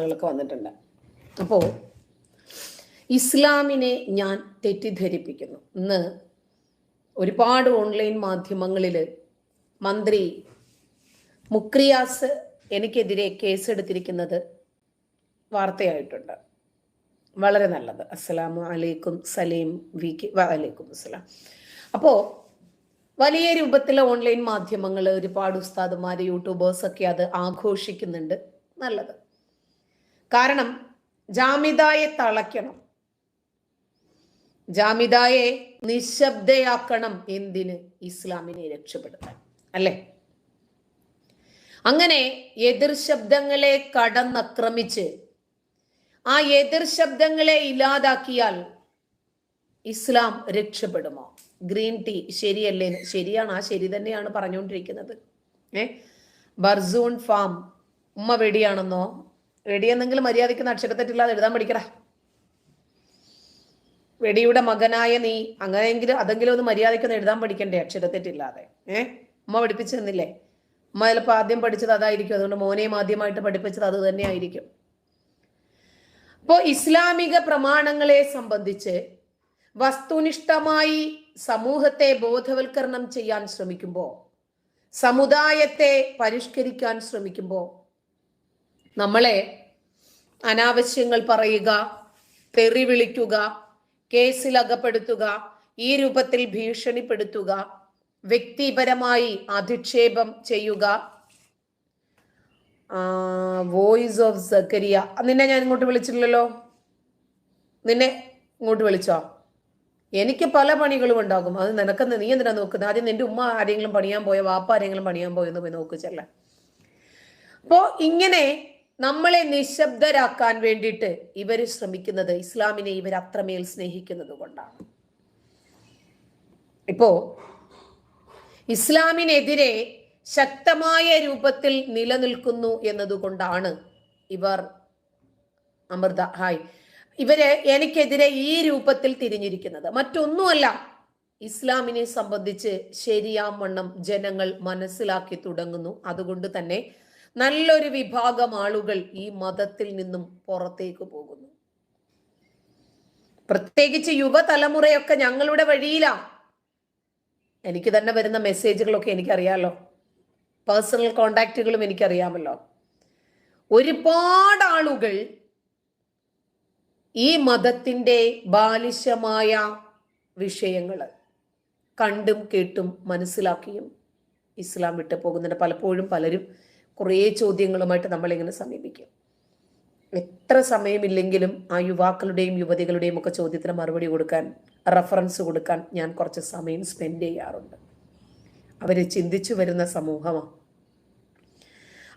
ആളുകളൊക്കെ വന്നിട്ടുണ്ട്. അപ്പോൾ ഇസ്ലാമിനെ ഞാൻ തെറ്റിദ്ധരിപ്പിക്കുന്നു. ഇന്ന് ഒരുപാട് ഓൺലൈൻ മാധ്യമങ്ങളിൽ മന്ത്രി മുക്രിയാസ് എനിക്കെതിരെ കേസെടുത്തിരിക്കുന്നത് വാർത്തയായിട്ടുണ്ട്. വളരെ നല്ലത്. അസ്സലാമു അലൈക്കും സലീം വി കെ വലൈക്കും അസ്സലാം. അപ്പോൾ വലിയ രൂപത്തിലെ ഓൺലൈൻ മാധ്യമങ്ങൾ ഒരുപാട് ഉസ്താദുമാർ യൂട്യൂബേഴ്സൊക്കെ അത് ആഘോഷിക്കുന്നുണ്ട്. നല്ലത്. കാരണം ജാമിതായെ തളയ്ക്കണം. ജാമിതായെ നിശബ്ദയാക്കണം എന്തിന്? ഇസ്ലാമിനെ രക്ഷപ്പെടുത്താൻ. അല്ലേ? അങ്ങനെ എതിർ ശബ്ദങ്ങളെ കടന്നക്രമിച്ച് ആ എതിർ ശബ്ദങ്ങളെ ഇല്ലാതാക്കിയാൽ ഇസ്ലാം രക്ഷപ്പെടുമോ? ഗ്രീൻ ടീ ശരിയല്ലേ? ശരിയാണ് ആ ശരി തന്നെയാണ് പറഞ്ഞുകൊണ്ടിരിക്കുന്നത്. ഏ? ബർസൂൺ ഫാം ഉമ്മ വെടിയാണെന്നോ വെടിയെന്നെങ്കിലും മര്യാദയ്ക്ക് അക്ഷരത്തെറ്റില്ലാതെ എഴുതാൻ പഠിക്കടാ. വെടിയുടെ മകനായ നീ അങ്ങനെയെങ്കിലും അതെങ്കിലും ഒന്ന് മര്യാദയ്ക്ക് ഒന്ന് എഴുതാൻ പഠിക്കണ്ടേ അക്ഷരത്തെറ്റില്ലാതെ ഏ? ഉമ്മ പഠിപ്പിച്ചു തന്നില്ലേ? ഉമ്മ ചിലപ്പോൾ ആദ്യം പഠിച്ചത് അതായിരിക്കും. അതുകൊണ്ട് മോനെയും ആദ്യമായിട്ട് പഠിപ്പിച്ചത് അത് തന്നെ ആയിരിക്കും അപ്പോൾ ഇസ്ലാമിക പ്രമാണങ്ങളെ സംബന്ധിച്ച് വസ്തുനിഷ്ഠമായി സമൂഹത്തെ ബോധവൽക്കരണം ചെയ്യാൻ ശ്രമിക്കുമ്പോൾ സമുദായത്തെ പരിഷ്കരിക്കാൻ ശ്രമിക്കുമ്പോൾ നമ്മളെ അനാവശ്യങ്ങൾ പറയുക തെറി വിളിക്കുക കേസിൽ അകപ്പെടുത്തുക ഈ രൂപത്തിൽ ഭീഷണിപ്പെടുത്തുക വ്യക്തിപരമായി അധിക്ഷേപം ചെയ്യുക. Voice of Zakariya. നിന്നെ ഞാൻ ഇങ്ങോട്ട് വിളിച്ചില്ലല്ലോ? നിന്നെ ഇങ്ങോട്ട് വിളിച്ചോ? എനിക്ക് പല പണികളും ഉണ്ടാകും. അത് നിനക്കെന്ന് നീ എന്തിനാ നോക്കുന്നത്? ആദ്യം നിന്റെ ഉമ്മ ആരെങ്കിലും പണിയാൻ പോയോ? വാപ്പ ആരെങ്കിലും പണിയാൻ പോയോ? എന്ന് പോയി നോക്കിച്ചല്ല അപ്പോ ഇങ്ങനെ നമ്മളെ നിശബ്ദരാക്കാൻ വേണ്ടിയിട്ട് ഇവർ ശ്രമിക്കുന്നത് ഇസ്ലാമിനെ ഇവർ അത്രമേൽ സ്നേഹിക്കുന്നത് കൊണ്ടാണ്. ഇപ്പോ ഇസ്ലാമിനെതിരെ ശക്തമായ രൂപത്തിൽ നിലനിൽക്കുന്നു എന്നതുകൊണ്ടാണ് ഇവർ അമൃത ഹായ് ഇവർ എനിക്കെതിരെ ഈ രൂപത്തിൽ തിരിഞ്ഞിരിക്കുന്നത്. മറ്റൊന്നുമല്ല ഇസ്ലാമിനെ സംബന്ധിച്ച് ശരിയാം വണ്ണം ജനങ്ങൾ മനസ്സിലാക്കി തുടങ്ങുന്നു. അതുകൊണ്ട് തന്നെ നല്ലൊരു വിഭാഗം ആളുകൾ ഈ മതത്തിൽ നിന്നും പുറത്തേക്ക് പോകുന്നു. പ്രത്യേകിച്ച് യുവതലമുറയൊക്കെ ഞങ്ങളുടെ വഴിയിലാണ് എനിക്ക് തന്നെ വരുന്ന മെസ്സേജുകളൊക്കെ എനിക്കറിയാമല്ലോ പേഴ്സണൽ കോണ്ടാക്റ്റുകളും എനിക്കറിയാമല്ലോ. ഒരുപാട് ആളുകൾ ഈ മതത്തിന്റെ ബാലിശമായ വിഷയങ്ങൾ കണ്ടും കേട്ടും മനസ്സിലാക്കിയും ഇസ്ലാം വിട്ടു പോകുന്നുണ്ട്. പലപ്പോഴും പലരും കുറേ ചോദ്യങ്ങളുമായിട്ട് നമ്മളിങ്ങനെ സമീപിക്കും. എത്ര സമയമില്ലെങ്കിലും ആ യുവാക്കളുടെയും യുവതികളുടെയും ഒക്കെ ചോദ്യത്തിന് മറുപടി കൊടുക്കാൻ റഫറൻസ് കൊടുക്കാൻ ഞാൻ കുറച്ച് സമയം സ്പെൻഡ് ചെയ്യാറുണ്ട്. അവർ ചിന്തിച്ചു വരുന്ന സമൂഹമാണ്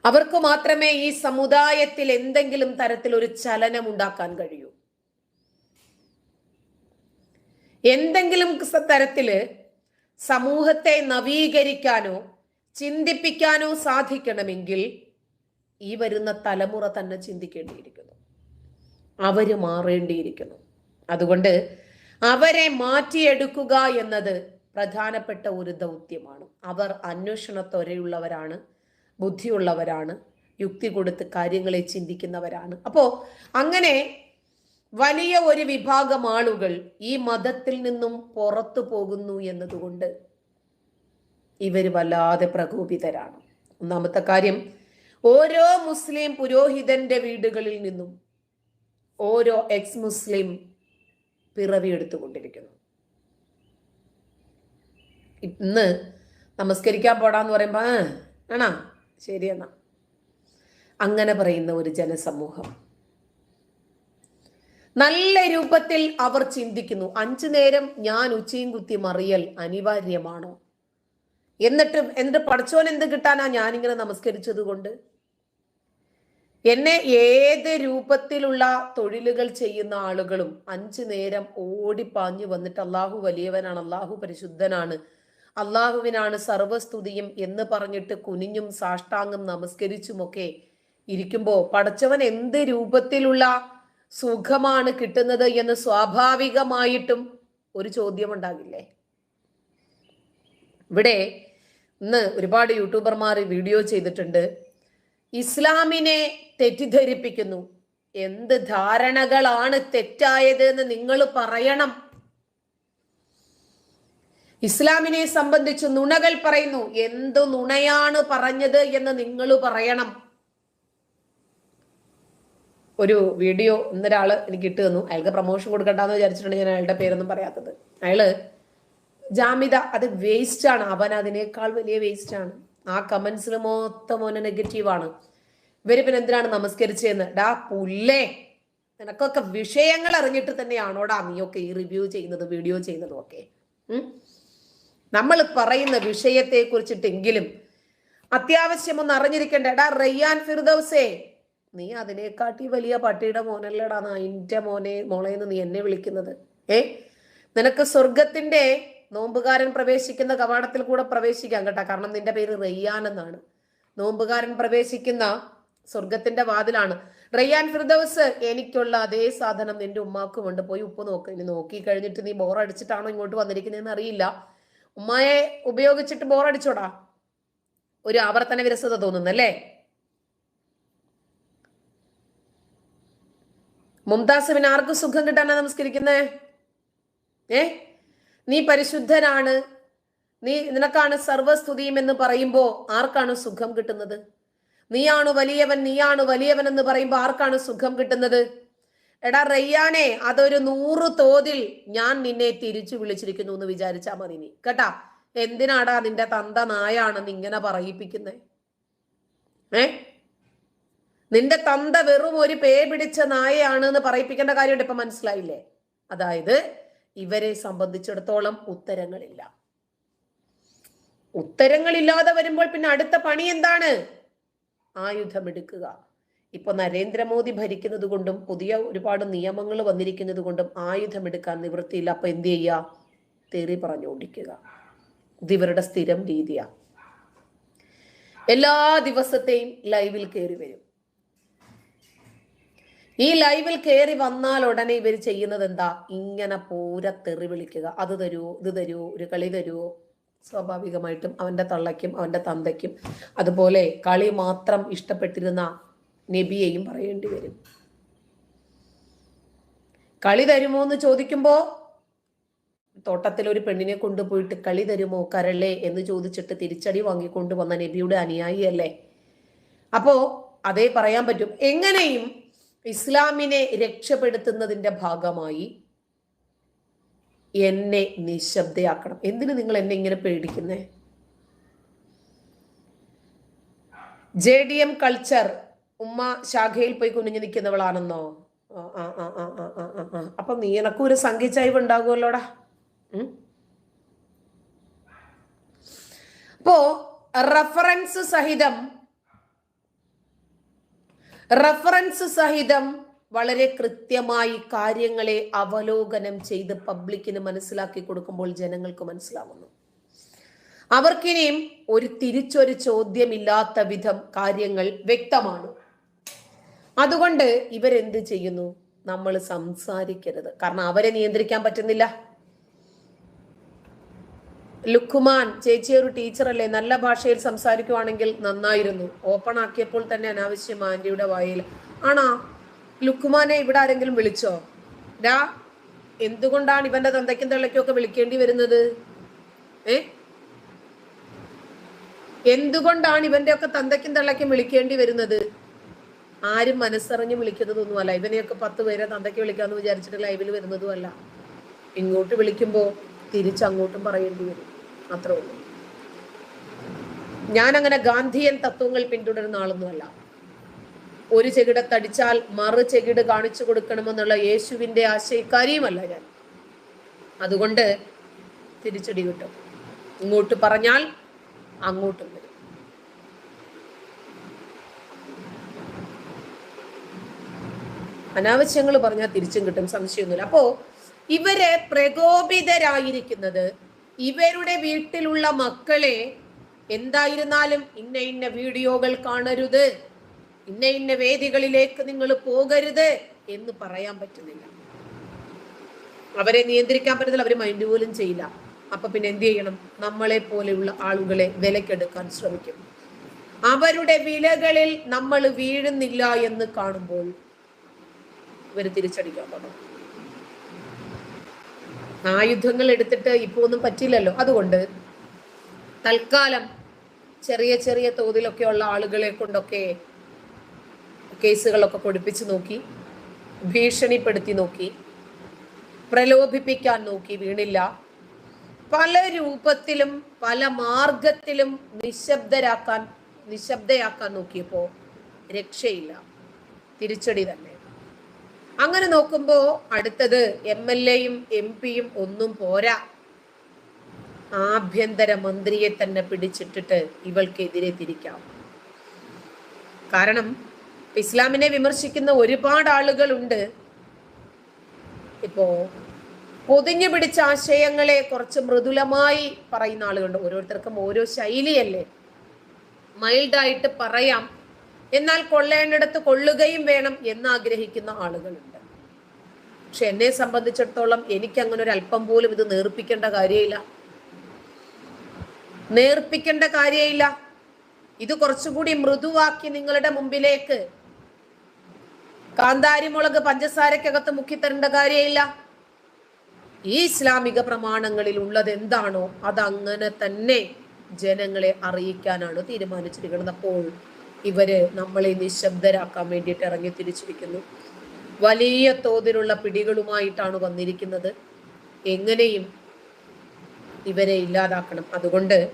അവർക്ക് മാത്രമേ ഈ സമുദായത്തിൽ എന്തെങ്കിലും തരത്തിൽ ഒരു ചലനം ഉണ്ടാക്കാൻ കഴിയൂ. എന്തെങ്കിലും തരത്തിൽ സമൂഹത്തെ നവീകരിക്കാനോ ചിന്തിപ്പിക്കാനോ സാധിക്കണമെങ്കിൽ ഈ വരുന്ന തലമുറ തന്നെ ചിന്തിക്കേണ്ടിയിരിക്കുന്നു. അവർ മാറേണ്ടിയിരിക്കുന്നു. അതുകൊണ്ട് അവരെ മാറ്റിയെടുക്കുക എന്നത് പ്രധാനപ്പെട്ട ഒരു ദൗത്യമാണ്. അവർ അന്വേഷണത്വരയുള്ളവരാണ് ബുദ്ധിയുള്ളവരാണ് യുക്തി കൊടുത്ത് കാര്യങ്ങളെ ചിന്തിക്കുന്നവരാണ്. അപ്പോൾ അങ്ങനെ വലിയ ഒരു വിഭാഗം ആളുകൾ ഈ മതത്തിൽ നിന്നും പുറത്തു പോകുന്നു എന്നതുകൊണ്ട് ഇവർ വല്ലാതെ പ്രകോപിതരാണ്. ഒന്നാമത്തെ കാര്യം ഓരോ മുസ്ലിം പുരോഹിതന്റെ വീടുകളിൽ നിന്നും ഓരോ എക്സ് മുസ്ലിം പിറവിയെടുത്തുകൊണ്ടിരിക്കുന്നു ഇന്ന് നമസ്കരിക്കാൻ പോടാന്ന് പറയുമ്പോ ആ ആണാ എന്നാ. അങ്ങനെ പറയുന്ന ഒരു ജനസമൂഹം. നല്ല രൂപത്തിൽ അവർ ചിന്തിക്കുന്നു. അഞ്ചു നേരം ഞാൻ ഉച്ചയും കുത്തി മറിയൽ അനിവാര്യമാണോ? എന്നിട്ട് എന്ത് പഠിച്ചോൻ എന്ത് കിട്ടാനാ ഞാനിങ്ങനെ നമസ്കരിച്ചത് കൊണ്ട്? എന്നെ ഏത് രൂപത്തിലുള്ള തൊഴിലുകൾ ചെയ്യുന്ന ആളുകളും അഞ്ചു നേരം ഓടിപ്പാഞ്ഞു വന്നിട്ട് അള്ളാഹു വലിയവനാണ് അള്ളാഹു പരിശുദ്ധനാണ് അള്ളാഹുവിനാണ് സർവസ്തുതിയും എന്ന് പറഞ്ഞിട്ട് കുനിഞ്ഞും സാഷ്ടാംഗം നമസ്കരിച്ചുമൊക്കെ ഇരിക്കുമ്പോൾ പടച്ചവൻ എന്ത് രൂപത്തിലുള്ള സുഖമാണ് കിട്ടുന്നത് എന്ന് സ്വാഭാവികമായിട്ടും ഒരു ചോദ്യം ഉണ്ടാകില്ലേ? ഇവിടെ ഇന്ന് ഒരുപാട് യൂട്യൂബർമാർ വീഡിയോ ചെയ്തിട്ടുണ്ട്. ഇസ്ലാമിനെ തെറ്റിദ്ധരിപ്പിക്കുന്നു. എന്ത് ധാരണകളാണ് തെറ്റായത് എന്ന് നിങ്ങൾ പറയണം. ഇസ്ലാമിനെ സംബന്ധിച്ച് നുണകൾ പറയുന്നു. എന്ത് നുണയാണ് പറഞ്ഞത് എന്ന് നിങ്ങൾ പറയണം. ഒരു വീഡിയോ ഇന്നൊരാൾ എനിക്ക് ഇട്ട് തന്നു. അയാൾക്ക് പ്രൊമോഷൻ കൊടുക്കണ്ടെന്ന് വിചാരിച്ചിട്ടുണ്ട് ഞാൻ അയാളുടെ പേരൊന്നും പറയാത്തത്. അയാൾ ജാമിത അത് വേസ്റ്റ് ആണ്. അവൻ അതിനേക്കാൾ വലിയ വേസ്റ്റ് ആണ്. ആ കമന്റ്സിൽ മൊത്തം ഓന് നെഗറ്റീവാണ് ഇവർ പിന്നെ എന്തിനാണ് നമസ്കരിച്ചതെന്ന്? ഡാ പുല്ലേ നിനക്കൊക്കെ വിഷയങ്ങൾ അറിഞ്ഞിട്ട് തന്നെയാണോടാ നീയൊക്കെ ഈ റിവ്യൂ ചെയ്യുന്നത് വീഡിയോ ചെയ്യുന്നതും ഒക്കെ? നമ്മൾ പറയുന്ന വിഷയത്തെ കുറിച്ചിട്ടെങ്കിലും അത്യാവശ്യം ഒന്ന് അറിഞ്ഞിരിക്കണ്ടേ. ഡാ റയ്യാൻ ഫിർദൌസേ നീ അതിനെക്കാട്ടി വലിയ പട്ടിയുടെ മോനല്ലടാ അതിന്റെ മോനെ മോളെന്ന് നീ എന്നെ വിളിക്കുന്നത്. ഏ? നിനക്ക് സ്വർഗത്തിന്റെ നോമ്പുകാരൻ പ്രവേശിക്കുന്ന കവാടത്തിൽ കൂടെ പ്രവേശിക്കാം കേട്ടോ. കാരണം നിന്റെ പേര് റയ്യാൻ എന്നാണ്. നോമ്പുകാരൻ പ്രവേശിക്കുന്ന സ്വർഗത്തിന്റെ വാതിലാണ്. റയ്യാൻ ഫിർദൌസ് എനിക്കുള്ള അതേ സാധനം നിന്റെ ഉമ്മാക്കും ഉണ്ട് പോയി ഉപ്പ് നോക്ക്. ഇനി നോക്കി കഴിഞ്ഞിട്ട് നീ ബോറടിച്ചിട്ടാണോ ഇങ്ങോട്ട് വന്നിരിക്കുന്നതെന്ന് അറിയില്ല. ഉമ്മയെ ഉപയോഗിച്ചിട്ട് ബോറടിച്ചോടാ. ഒരു ആവർത്തന വിരസത തോന്നുന്നല്ലേ? മുംതാസ് പിന്നെ ആർക്ക് സുഖം കിട്ടാനാ നമസ്കരിക്കുന്നേ? ഏ? നീ പരിശുദ്ധനാണ്. നീ നിനക്കാണ് സർവസ്തുതിയും എന്ന് പറയുമ്പോ ആർക്കാണ് സുഖം കിട്ടുന്നത്? നീയാണ് വലിയവൻ നീയാണ് വലിയവൻ എന്ന് പറയുമ്പോ ആർക്കാണ് സുഖം കിട്ടുന്നത്? എടാ റയ്യാനെ അതൊരു നൂറ് തോതിൽ ഞാൻ നിന്നെ തിരിച്ചു വിളിച്ചിരിക്കുന്നു എന്ന് വിചാരിച്ചാ മതി നീ. കേട്ടാ? എന്തിനാടാ നിന്റെ തന്ത നായാണെന്ന് ഇങ്ങനെ പറയിപ്പിക്കുന്നേ? ഏ? നിന്റെ തന്ത വെറും ഒരു പേ പിടിച്ച നായയാണ് എന്ന് പറയിപ്പിക്കേണ്ട കാര്യമുണ്ട്. ഇപ്പൊ മനസ്സിലായില്ലേ? അതായത് ഇവരെ സംബന്ധിച്ചിടത്തോളം ഉത്തരങ്ങളില്ല. ഉത്തരങ്ങളില്ലാതെ വരുമ്പോൾ പിന്നെ അടുത്ത പണി എന്താണ്? ആയുധമെടുക്കുക. ഇപ്പൊ നരേന്ദ്രമോദി ഭരിക്കുന്നത് കൊണ്ടും പുതിയ ഒരുപാട് നിയമങ്ങൾ വന്നിരിക്കുന്നത് കൊണ്ടും ആയുധമെടുക്കാൻ നിവൃത്തിയില്ല. അപ്പൊ എന്ത് ചെയ്യുക തെറി പറഞ്ഞുകൊണ്ടിരിക്കുക. ഇത് ഇവരുടെ സ്ഥിരം രീതിയാ. എല്ലാ ദിവസത്തെയും ലൈവിൽ കയറി വരും. ഈ ലൈവിൽ കയറി വന്നാൽ ഉടനെ ഇവർ ചെയ്യുന്നത് എന്താ? ഇങ്ങനെ പൂര തെറി വിളിക്കുക. അത് തരുമോ ഇത് തരുമോ ഒരു കളി തരുമോ സ്വാഭാവികമായിട്ടും അവന്റെ തള്ളയ്ക്കും അവന്റെ തന്തയ്ക്കും അതുപോലെ കളി മാത്രം ഇഷ്ടപ്പെട്ടിരുന്ന നബിയെയും പറയേണ്ടി വരും. കളി തരുമോ എന്ന് ചോദിക്കുമ്പോ തോട്ടത്തിൽ ഒരു പെണ്ണിനെ കൊണ്ടുപോയിട്ട് കളി തരുമോ കരളേ എന്ന് ചോദിച്ചിട്ട് തിരിച്ചടി വാങ്ങിക്കൊണ്ട് വന്ന നബിയുടെ അനുയായിയല്ലേ? അപ്പോ അതേ പറയാൻ പറ്റും. എങ്ങനെയും ഇസ്ലാമിനെ രക്ഷപ്പെടുത്തുന്നതിന്റെ ഭാഗമായി എന്നെ നിശബ്ദയാക്കണം. എന്തിനു നിങ്ങൾ എന്നെ ഇങ്ങനെ പേടിക്കുന്നേ? ജെ ഡി എം കൾച്ചർ ഉമ്മ ശാഖയിൽ പോയി കുനിഞ്ഞു നിൽക്കുന്നവളാണെന്നോ? അപ്പൊ നീ എനക്കും ഒരു സംഖ്യച്ചായ്വ് ഉണ്ടാകുമല്ലോടാ? അപ്പോ റഫറൻസ് സഹിതം റഫറൻസ് സഹിതം വളരെ കൃത്യമായി കാര്യങ്ങളെ അവലോകനം ചെയ്ത് പബ്ലിക്കിന് മനസ്സിലാക്കി കൊടുക്കുമ്പോൾ ജനങ്ങൾക്ക് മനസ്സിലാവുന്നു. അവർക്കിനിയും ഒരു തിരിച്ചൊരു ചോദ്യമില്ലാത്ത വിധം കാര്യങ്ങൾ വ്യക്തമാണ്. അതുകൊണ്ട് ഇവരെന്ത് ചെയ്യുന്നു? നമ്മൾ സംസാരിക്കരുത്. കാരണം അവരെ നിയന്ത്രിക്കാൻ പറ്റുന്നില്ല. ലുക്കുമാൻ ചേച്ചി ഒരു ടീച്ചറല്ലേ നല്ല ഭാഷയിൽ സംസാരിക്കുവാണെങ്കിൽ നന്നായിരുന്നു. ഓപ്പൺ ആക്കിയപ്പോൾ തന്നെ അനാവശ്യം ആന്റിയുടെ വായിൽ ആണോ ലുക്കുമാനെ ഇവിടെ ആരെങ്കിലും വിളിച്ചോ? ഡാ എന്തുകൊണ്ടാണ് ഇവന്റെ തന്തയ്ക്കും തള്ളയ്ക്കും ഒക്കെ വിളിക്കേണ്ടി വരുന്നത്? ഏ? എന്തുകൊണ്ടാണ് ഇവന്റെ ഒക്കെ തന്തയ്ക്കും തള്ളയ്ക്കും വിളിക്കേണ്ടി വരുന്നത്? ആരും മനസ്സറിഞ്ഞ് വിളിക്കുന്നതൊന്നുമല്ല. ഇവനെയൊക്കെ പത്ത് പേരെ തന്തയ്ക്ക് വിളിക്കാന്ന് വിചാരിച്ചിട്ട് ലൈവിൽ വരുന്നതും അല്ല ഇങ്ങോട്ട് വിളിക്കുമ്പോൾ തിരിച്ചങ്ങോട്ടും പറയേണ്ടി വരും. അത്രേ ഉള്ളൂ. അങ്ങനെ ഗാന്ധിയൻ തത്വങ്ങൾ പിന്തുടരുന്ന ആളൊന്നുമല്ല. ഒരു ചെകിട തടിച്ചാൽ മറു ചെകിട് കാണിച്ചു കൊടുക്കണമെന്നുള്ള യേശുവിന്റെ ആശയക്കാരിയുമല്ല ഞാൻ. അതുകൊണ്ട് തിരിച്ചടി കിട്ടും. ഇങ്ങോട്ട് പറഞ്ഞാൽ അങ്ങോട്ടും വരും. അനാവശ്യങ്ങൾ പറഞ്ഞാൽ തിരിച്ചും കിട്ടും സംശയമൊന്നുമില്ല. അപ്പോ ഇവരെ പ്രകോപിതരായിരിക്കുന്നത് ഇവരുടെ വീട്ടിലുള്ള മക്കളെ എന്തായിരുന്നാലും ഇന്ന ഇന്ന വീഡിയോകൾ കാണരുത്. ഇന്ന ഇന്ന വേദികളിലേക്ക് നിങ്ങൾ പോകരുത് എന്ന് പറയാൻ പറ്റുന്നില്ല. അവരെ നിയന്ത്രിക്കാൻ പറ്റത്തില്ല അവർ മൈൻഡ് പോലും ചെയ്യില്ല. അപ്പൊ പിന്നെ എന്ത് ചെയ്യണം? നമ്മളെ പോലെയുള്ള ആളുകളെ വിലക്കെടുക്കാൻ ശ്രമിക്കും. അവരുടെ വിലകളിൽ നമ്മൾ വീഴുന്നില്ല എന്ന് കാണുമ്പോൾ ഇവർ തിരിച്ചടിക്കാൻ തുടങ്ങും. ആയുധങ്ങൾ എടുത്തിട്ട് ഇപ്പൊ ഒന്നും പറ്റില്ലല്ലോ. അതുകൊണ്ട് തൽക്കാലം ചെറിയ ചെറിയ തോതിലൊക്കെ ഉള്ള ആളുകളെ കൊണ്ടൊക്കെ കേസുകളൊക്കെ കൊടുപ്പിച്ച് നോക്കി ഭീഷണിപ്പെടുത്തി നോക്കി പ്രലോഭിപ്പിക്കാൻ നോക്കി വീണില്ല. പല രൂപത്തിലും പല മാർഗത്തിലും നിശബ്ദരാക്കാൻ നിശബ്ദയാക്കാൻ നോക്കിയപ്പോൾ രക്ഷയില്ല. തിരിച്ചടി തന്നെ. അങ്ങനെ നോക്കുമ്പോൾ അടുത്തത് എം എൽ എയും എം പിയും ഒന്നും പോരാ. ആഭ്യന്തര മന്ത്രിയെ തന്നെ പിടിച്ചിട്ടിട്ട് ഇവൾക്കെതിരെ തിരിക്കാം. കാരണം ഇസ്ലാമിനെ വിമർശിക്കുന്ന ഒരുപാട് ആളുകളുണ്ട്. ഇപ്പോ പൊതിഞ്ഞു പിടിച്ച ആശയങ്ങളെ കുറച്ച് മൃദുലമായി പറയുന്ന ആളുകളുണ്ട്. ഓരോരുത്തർക്കും ഓരോ ശൈലിയല്ലേ. മൈൽഡായിട്ട് പറയാം. എന്നാൽ കൊള്ളേണ്ടിടത്ത് കൊള്ളുകയും വേണം എന്ന് ആഗ്രഹിക്കുന്ന ആളുകളുണ്ട്. പക്ഷെ എന്നെ സംബന്ധിച്ചിടത്തോളം എനിക്ക് അങ്ങനെ ഒരു അല്പം പോലും ഇത് നേർപ്പിക്കേണ്ട കാര്യമില്ല നേർപ്പിക്കേണ്ട കാര്യമില്ല ഇത് കുറച്ചുകൂടി മൃദുവാക്കി നിങ്ങളുടെ മുമ്പിലേക്ക്. കാന്താരി മുളക് പഞ്ചസാരക്കകത്ത് മുക്കിത്തരേണ്ട കാര്യമില്ല ഈ ഇസ്ലാമിക പ്രമാണങ്ങളിൽ ഉള്ളത് എന്താണോ അതങ്ങനെ തന്നെ ജനങ്ങളെ അറിയിക്കാനാണ് തീരുമാനിച്ചിരിക്കുന്നത് അപ്പോൾ. ഇവർ നമ്മളെ നിശബ്ദരാക്കാൻ വേണ്ടിയിട്ട് ഇറങ്ങി തിരിച്ചിരിക്കുന്നു. വലിയ തോതിലുള്ള പിടികളുമായിട്ടാണ് വന്നിരിക്കുന്നത്. എങ്ങനെയും ഇവരെ ഇല്ലാതാക്കണം. അതുകൊണ്ട്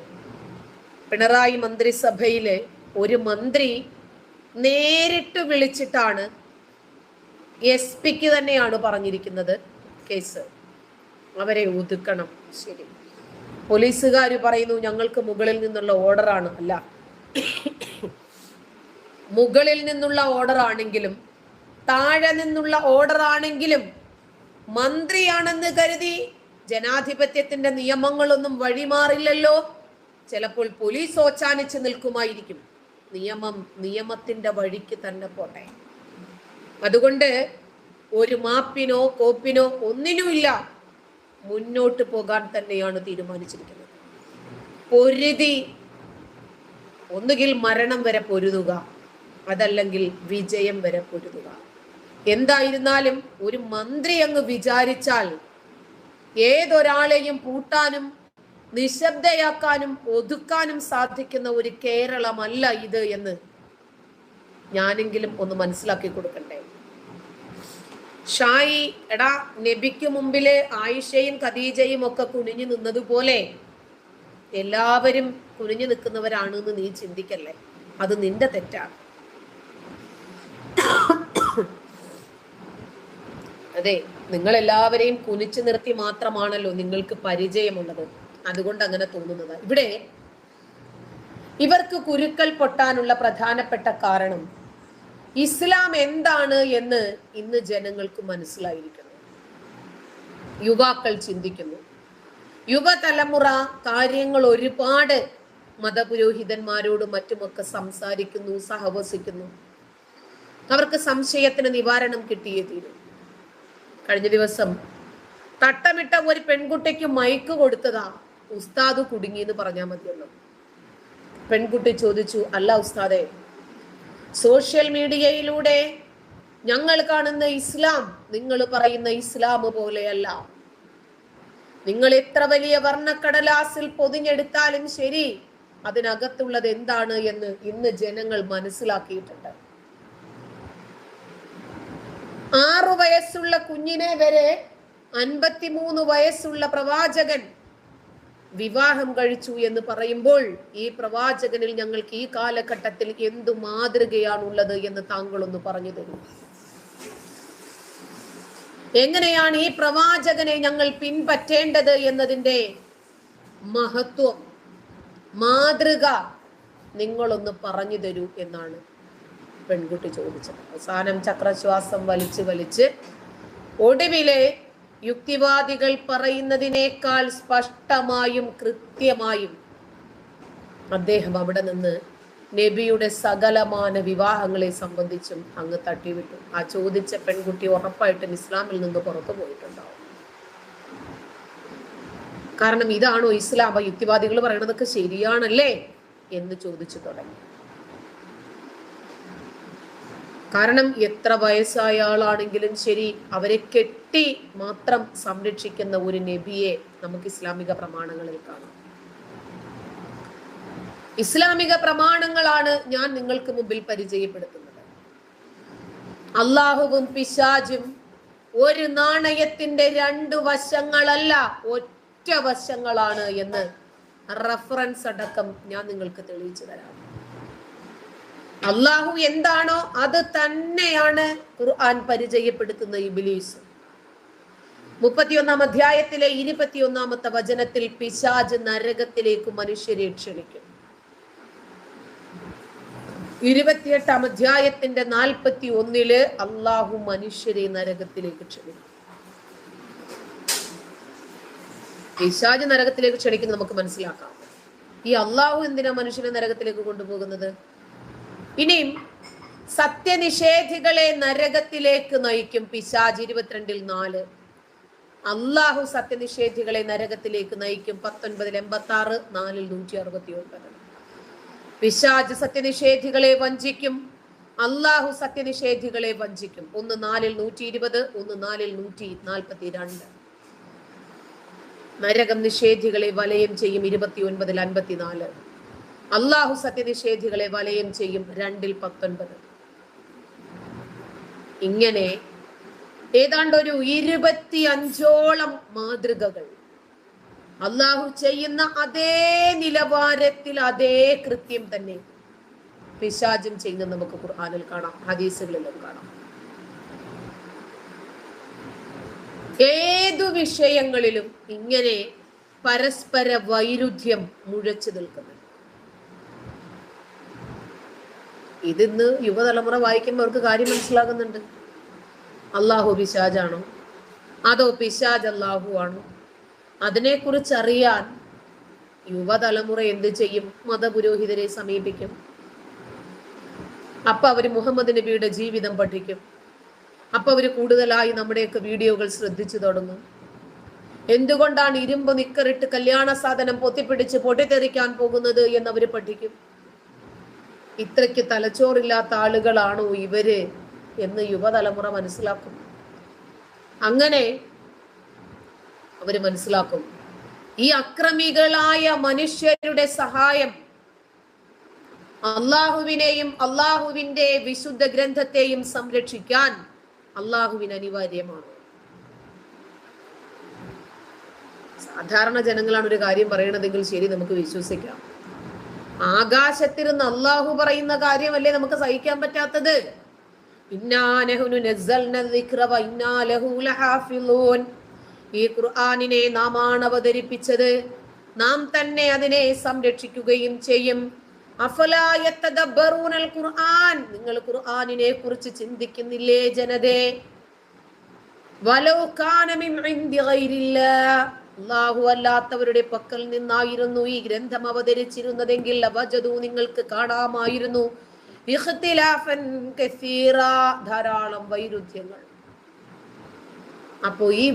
പിണറായി മന്ത്രിസഭയിലെ ഒരു മന്ത്രി നേരിട്ട് വിളിച്ചിട്ടാണ് എസ് പിക്ക് തന്നെയാണ് പറഞ്ഞിരിക്കുന്നത് കേസ്. അവരെ ഒതുക്കണം. ശരി. പോലീസുകാർ പറയുന്നു ഞങ്ങൾക്ക് മുകളിൽ നിന്നുള്ള ഓർഡറാണ്. അല്ല മുകളിൽ നിന്നുള്ള ഓർഡർ ആണെങ്കിലും താഴെ നിന്നുള്ള ഓർഡർ ആണെങ്കിലും മന്ത്രിയാണെന്ന് കരുതി ജനാധിപത്യത്തിന്റെ നിയമങ്ങളൊന്നും വഴിമാറില്ലല്ലോ. ചിലപ്പോൾ പോലീസ് ഓച്ചാനിച്ച് നിൽക്കുമായിരിക്കും. നിയമം നിയമത്തിന്റെ വഴിക്ക് തന്നെ പോട്ടെ. അതുകൊണ്ട് ഒരു മാപ്പിനോ കോപ്പിനോ ഒന്നിനുമില്ല മുന്നോട്ട് പോകാൻ തന്നെയാണ് തീരുമാനിച്ചിരിക്കുന്നത്. പൊരുതി ഒന്നുകിൽ മരണം വരെ പൊരുതുക. അതല്ലെങ്കിൽ വിജയം വരെ പൊരുതുക. എന്തായിരുന്നാലും ഒരു മന്ത്രി അങ്ങ് വിചാരിച്ചാൽ ഏതൊരാളെയും പൂട്ടാനും നിശബ്ദയാക്കാനും ഒതുക്കാനും സാധിക്കുന്ന ഒരു കേരളമല്ല ഇത് എന്ന് ഞാനെങ്കിലും ഒന്ന് മനസ്സിലാക്കി കൊടുക്കണ്ടേ? ഷായി എടാ നബിക്ക് മുമ്പിൽ ആയിഷയും ഖദീജയും ഒക്കെ കുനിഞ്ഞു നിന്നതുപോലെ എല്ലാവരും കുനിഞ്ഞു നിൽക്കുന്നവരാണെന്ന് നീ ചിന്തിക്കല്ലേ? അത് നിന്റെ തെറ്റാണ് അതെ നിങ്ങൾ എല്ലാവരെയും കുനിച്ചു നിർത്തി മാത്രമാണല്ലോ നിങ്ങൾക്ക് പരിചയമുള്ളത്. അതുകൊണ്ട് അങ്ങനെ തോന്നുന്നത്. ഇവിടെ ഇവർക്ക് കുരുക്കൾ പൊട്ടാനുള്ള പ്രധാനപ്പെട്ട കാരണം ഇസ്ലാം എന്താണ് എന്ന് ഇന്ന് ജനങ്ങൾക്ക് മനസ്സിലായിരിക്കുന്നു. യുവാക്കൾ ചിന്തിക്കുന്നു. യുവതലമുറ കാര്യങ്ങൾ ഒരുപാട് മതപുരോഹിതന്മാരോടും മറ്റുമൊക്കെ സംസാരിക്കുന്നു സഹവസിക്കുന്നു. അവർക്ക് സംശയത്തിന് നിവാരണം കിട്ടിയേ തീരും. കഴിഞ്ഞ ദിവസം തട്ടമിട്ട ഒരു പെൺകുട്ടിക്ക് മയക്ക് കൊടുത്തതാ ഉസ്താദ് കുടുങ്ങി എന്ന് പറഞ്ഞാൽ മതിയല്ലോ. പെൺകുട്ടി ചോദിച്ചു അല്ല ഉസ്താദെ സോഷ്യൽ മീഡിയയിലൂടെ ഞങ്ങൾ കാണുന്ന ഇസ്ലാം നിങ്ങൾ പറയുന്ന ഇസ്ലാം പോലെയല്ല. നിങ്ങൾ എത്ര വലിയ വർണക്കടലാസിൽ പൊതിഞ്ഞെടുത്താലും ശരി അതിനകത്തുള്ളത് എന്താണ് എന്ന് ഇന്ന് ജനങ്ങൾ മനസ്സിലാക്കിയിട്ടുണ്ട്. ആറു വയസ്സുള്ള കുഞ്ഞിനെ വരെ അൻപത്തിമൂന്ന് വയസ്സുള്ള പ്രവാചകൻ വിവാഹം കഴിച്ചു എന്ന് പറയുമ്പോൾ ഈ പ്രവാചകനിൽ ഞങ്ങൾക്ക് ഈ കാലഘട്ടത്തിൽ എന്തു മാതൃകയാണുള്ളത് എന്ന് താങ്കൾ ഒന്ന് പറഞ്ഞു തരും. എങ്ങനെയാണ് ഈ പ്രവാചകനെ ഞങ്ങൾ പിൻപറ്റേണ്ടത് എന്നതിന്റെ മഹത്വം മാതൃക നിങ്ങളൊന്ന് പറഞ്ഞു തരൂ എന്നാണ്. പെൺകുട്ടി ചോദിച്ചത്. അവസാനം ചക്രശ്വാസം വലിച്ചു വലിച്ച് ഒടുവിലെ യുക്തിവാദികൾ പറയുന്നതിനേക്കാൾ സ്പഷ്ടമായും കൃത്യമായും അദ്ദേഹം അവിടെ നിന്ന് നബിയുടെ സകലമാന വിവാഹങ്ങളെ സംബന്ധിച്ചും അങ്ങ് തട്ടിവിട്ടു. ആ ചോദിച്ച പെൺകുട്ടി ഉറപ്പായിട്ടും ഇസ്ലാമിൽ നിന്ന് പുറത്തു പോയിട്ടുണ്ടാവും. കാരണം ഇതാണോ ഇസ്ലാം? യുക്തിവാദികൾ പറയണതൊക്കെ ശരിയാണല്ലേ? എന്ന് ചോദിച്ചു തുടങ്ങി. കാരണം എത്ര വയസ്സായ ആളാണെങ്കിലും ശരി അവരെ കെട്ടി മാത്രം സംരക്ഷിക്കുന്ന ഒരു നബിയെ നമുക്ക് ഇസ്ലാമിക പ്രമാണങ്ങളിൽ കാണാം. ഇസ്ലാമിക പ്രമാണങ്ങളാണ് ഞാൻ നിങ്ങൾക്ക് മുമ്പിൽ പരിചയപ്പെടുത്തുന്നത്. അള്ളാഹുവും പിശാജും ഒരു നാണയത്തിന്റെ രണ്ട് വശങ്ങളല്ല ഒറ്റ വശങ്ങളാണ് എന്ന് റഫറൻസ് അടക്കം ഞാൻ നിങ്ങൾക്ക് തെളിയിച്ചു തരാം. അള്ളാഹു എന്താണോ അത് തന്നെയാണ് ഖുർആൻ പരിചയപ്പെടുത്തുന്ന ഇബിലീസ്. മുപ്പത്തിയൊന്നാം അധ്യായത്തിലെ ഇരുപത്തിയൊന്നാമത്തെ വചനത്തിൽ പിശാജ് നരകത്തിലേക്ക് മനുഷ്യരെ ക്ഷണിക്കും. ഇരുപത്തിയെട്ടാം അധ്യായത്തിന്റെ നാൽപ്പത്തി ഒന്നിൽ അള്ളാഹു മനുഷ്യരെ നരകത്തിലേക്ക് ക്ഷണിക്കും. പിശാജ് നരകത്തിലേക്ക് ക്ഷണിക്കുന്നത് നമുക്ക് മനസ്സിലാക്കാം. ഈ അള്ളാഹു എന്തിനാ മനുഷ്യനെ നരകത്തിലേക്ക് കൊണ്ടുപോകുന്നത്? ഇനിയും സത്യനിഷേധികളെ നരകത്തിലേക്ക് നയിക്കും പിശാജ് ഇരുപത്തിരണ്ടിൽ നാല്. അള്ളാഹു സത്യനിഷേധികളെ നരകത്തിലേക്ക് നയിക്കും പത്തൊൻപതിൽ എൺപത്തി ആറ് നാലിൽ നൂറ്റി അറുപത്തി ഒൻപത് പിശാജ് സത്യനിഷേധികളെ വഞ്ചിക്കും അള്ളാഹു സത്യനിഷേധികളെ വഞ്ചിക്കും. ഒന്ന് നാലിൽ നൂറ്റി ഇരുപത് ഒന്ന് നാലിൽ നൂറ്റി നാൽപ്പത്തി രണ്ട് നരകം നിഷേധികളെ വലയം ചെയ്യും ഇരുപത്തി ഒൻപതിൽ അൻപത്തിനാല്. അള്ളാഹു സത്യനിഷേധികളെ വലയം ചെയ്യും രണ്ടിൽ പത്തൊൻപത്. ഇങ്ങനെ ഏതാണ്ട് ഒരു ഇരുപത്തി അഞ്ചോളം മാതൃകകൾ. അള്ളാഹു ചെയ്യുന്ന അതേ നിലവാരത്തിൽ അതേ കൃത്യം തന്നെ പിശാചും ചെയ്യുന്നത് നമുക്ക് ഖുർആാനിൽ കാണാം ഹദീസുകളിലും കാണാം. ഏതു വിഷയങ്ങളിലും ഇങ്ങനെ പരസ്പര വൈരുദ്ധ്യം മുഴച്ചു നിൽക്കുന്നു. ഇതിന്ന് യുവതലമുറ വായിക്കുമ്പോൾ അവർക്ക് കാര്യം മനസ്സിലാകുന്നുണ്ട്. അള്ളാഹു പിശാജാണോ? അതോ പിശാജ് അള്ളാഹു ആണോ? അതിനെക്കുറിച്ച് അറിയാൻ യുവതലമുറ എന്ത് ചെയ്യും? മതപുരോഹിതരെ സമീപിക്കും. അപ്പൊ അവർ മുഹമ്മദ് നബിയുടെ ജീവിതം പഠിക്കും. അപ്പൊ അവർ കൂടുതലായി നമ്മുടെയൊക്കെ വീഡിയോകൾ ശ്രദ്ധിച്ചു തുടങ്ങും. എന്തുകൊണ്ടാണ് ഇരുമ്പ് നിക്കറിട്ട് കല്യാണ സാധനം പൊത്തിപ്പിടിച്ച് പൊട്ടിത്തെറിക്കാൻ പോകുന്നത് എന്നവര് പഠിക്കും. ഇത്രയ്ക്ക് തലച്ചോറില്ലാത്ത ആളുകളാണോ ഇവർ എന്ന് യുവതലമുറ മനസ്സിലാക്കും. അങ്ങനെ അവർ മനസ്സിലാക്കും. ഈ അക്രമികളായ മനുഷ്യരുടെ സഹായം അള്ളാഹുവിനെയും അള്ളാഹുവിന്റെ വിശുദ്ധ ഗ്രന്ഥത്തെയും സംരക്ഷിക്കാൻ അള്ളാഹുവിന് അനിവാര്യമാണ്. സാധാരണ ജനങ്ങളാണ് ഒരു കാര്യം പറയണതെങ്കിൽ ശരി നമുക്ക് വിശ്വസിക്കാം. ആകാശത്തിരുന്ന് അള്ളാഹു പറയുന്ന കാര്യമല്ലേ നമുക്ക് സഹിക്കാൻ പറ്റാത്തത്? ഈ ഖുർആാനിനെ നാമാണ് അവതരിപ്പിച്ചത്. നാം തന്നെ അതിനെ സംരക്ഷിക്കുകയും ചെയ്യും. ഖുർആൻ നിങ്ങൾ ഖുർആാനിനെ കുറിച്ച് ചിന്തിക്കുന്നില്ലേ ജനതേ? വലോ കാന മിൻ ഇൻദി ഗൈരില്ലാഹ് അള്ളാഹു അല്ലാത്തവരുടെ പക്കൽ നിന്നായിരുന്നു ഈ ഗ്രന്ഥം അവതരിച്ചിരുന്നതെങ്കിൽ അവജതു നിങ്ങൾക്ക് കാണാമായിരുന്നു. ധാരാളം വൈരുദ്ധ്യങ്ങൾ. അപ്പോ ഈ